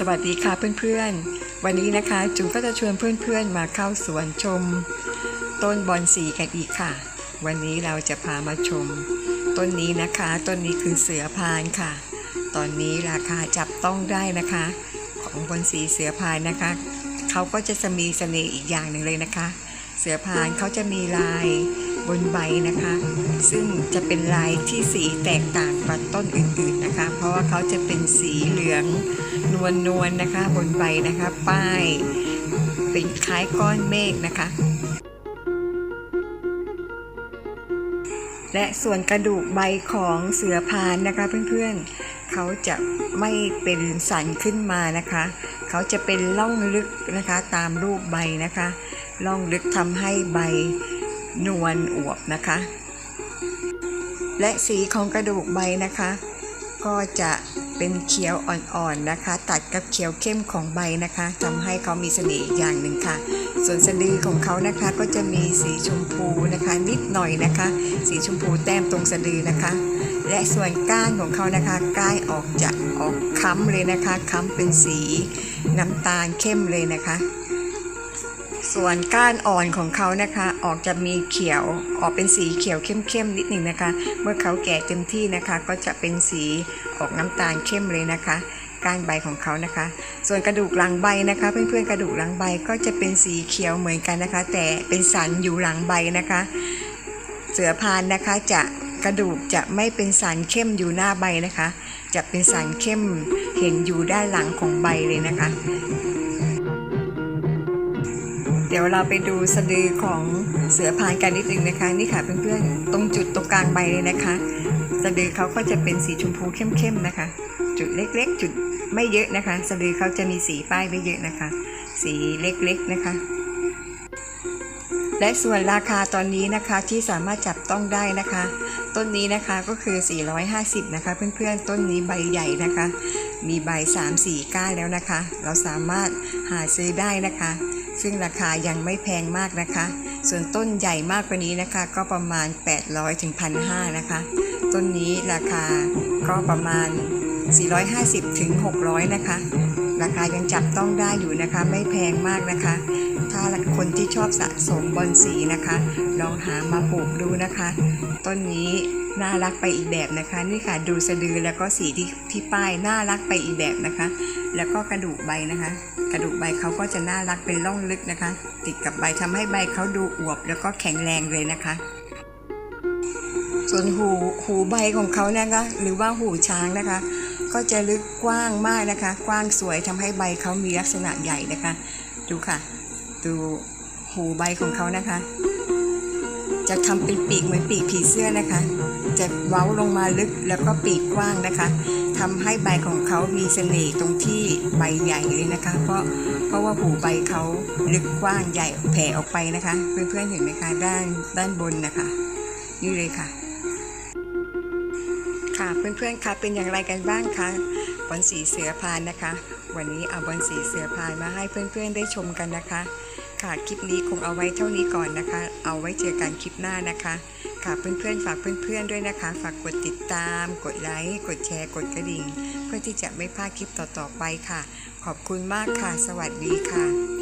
สวัสดีค่ะเพื่อนๆ วันนี้นะคะจุ๋มก็จะชวนเพื่อนๆมาเข้าสวนชม ต้นบอนสีกันอีกค่ะ วันนี้เราจะพามาชม ต้นนี้นะคะต้นนี้คือเสือพานค่ะ ตอนนี้ราคาจับต้องได้นะคะ ของบอนสีเสือพานนะคะเขาก็จะมีเสน่ห์อีกอย่างหนึ่งเลยนะคะ เสือพานเขาจะมีลาย บนใบนะคะ ซึ่งจะเป็นลายที่สีแตกต่างกว่าต้นอื่นๆนะคะ เพราะว่าเขาจะเป็นสีเหลืองนวลนวลๆนะคะ บนใบนะคะ ป้าย เป็นคล้ายก้อนเมฆนะคะ และส่วนกระดูกใบของเสือพานนะคะเพื่อนๆเขาจะไม่เป็นสันขึ้นมานะคะ เขาจะเป็นล่องลึกนะคะตามรูปใบนะคะล่องลึกทำให้ใบ นวลอวบนะคะ และสีของกระดูกใบนะคะ ก็จะเป็นเขียวอ่อนๆนะคะ ตัดกับเขียวเข้มของใบนะคะทำให้เขามีเสน่ห์อีกอย่างหนึ่งค่ะ ส่วนสะดือของเขานะคะก็จะมีสีชมพูนะคะ นิดหน่อยนะคะ สีชมพูแต้มตรงสะดือนะคะ และส่วนก้านของเขานะคะก้านออกจะออกค้ำเลยนะคะค้ำเป็นสีน้ำตาลเข้มเลยนะคะ ส่วนก้านอ่อนของเขานะคะออกจะมีเขียวออกเป็นสีเขียวเข้มๆนิดหนึ่งนะคะ เมื่อเขาแก่เต็มที่นะคะก็จะเป็นสีออกน้ำตาลเข้มเลยนะคะก้านใบของเขานะคะ ส่วนกระดูกหลังใบนะคะ เพื่อนๆกระดูกหลังใบก็จะเป็นสีเขียวเหมือนกันนะคะ แต่เป็นสันอยู่หลังใบนะคะ เสือพานนะคะจะกระดูกจะไม่เป็นสันเข้มอยู่หน้าใบนะคะ จะเป็นสันเข้มเห็นอยู่ด้านหลังของใบเลยนะคะ เดี๋ยวเราไปดูสะดือของเสือพานกันนิดนึงนะคะ นี่ค่ะเพื่อนๆตรงจุดตรงกลางใบเลยนะคะ สะดือเขาก็จะเป็นสีชมพูเข้มๆนะคะ จุดเล็กๆ จุดไม่เยอะนะคะ สะดือเขาจะมีสีป้ายไม่เยอะนะคะ สีเล็กๆนะคะ และส่วนราคาตอนนี้นะคะที่สามารถจับต้องได้นะคะ ต้นนี้นะคะก็คือ 450 นะคะ เพื่อนๆต้นนี้ใบใหญ่นะคะ มีใบ 3 4 ก้านแล้วนะคะ เราสามารถหาซื้อได้นะคะ ซึ่งราคายังไม่แพงมากนะคะ ส่วนต้นใหญ่มากกว่านี้นะคะ ก็ประมาณ 800ถึง1,500นะคะ ต้นนี้ราคาก็ประมาณ 450ถึง600 นะคะ ราคายังจับต้องได้อยู่นะคะ ไม่แพงมากนะคะ ถ้าคนที่ชอบสะสมบอนสีนะคะ ลองหามาปลูกดูนะคะ ต้นนี้น่ารักไปอีกแบบนะคะ นี่ค่ะดูสะดือแล้วก็สีที่ที่ป้ายน่ารักไปอีกแบบนะคะ แล้วก็กระดูกใบนะคะ ระดูกใบเขาก็จะน่ารักเป็นร่องลึกนะคะ ติดกับใบทำให้ใบเขาดูอวบแล้วก็แข็งแรงเลยนะคะ ส่วนหูหูใบของเขานะคะ หรือว่าหูช้างนะคะ ก็จะลึกกว้างมากนะคะ กว้างสวยทำให้ใบเขามีลักษณะใหญ่นะคะ ดูค่ะ ดูหูใบของเขานะคะ จะทำเป็นปีกเหมือนปีกผีเสื้อนะคะ จะเว้าลงมาลึกแล้วก็ปีกกว้างนะคะ ทำให้ใบของเขามีเสน่ห์ตรงที่ใบใหญ่เลยนะคะ เพราะเพราะว่าหูใบเขาลึกกว้างใหญ่แผ่ออกไปนะคะ เพื่อนๆเห็นไหมคะด้านด้านบนนะคะ นี่เลยค่ะ ค่ะเพื่อนๆคะเป็นอย่างไรกันบ้างคะผลสีเสือพานนะคะ วันนี้เอาบอลสีเสือพายมาให้เพื่อนๆได้ชมกันนะคะ ค่ะคลิปนี้คงเอาไว้เท่านี้ก่อนนะคะ เอาไว้เจอกันคลิปหน้านะคะ ค่ะเพื่อนๆฝากเพื่อนๆด้วยนะคะ ฝากกดติดตาม กดไลค์กดแชร์กดกระดิ่ง เพื่อที่จะไม่พลาดคลิปต่อๆไปค่ะ ขอบคุณมากค่ะ สวัสดีค่ะ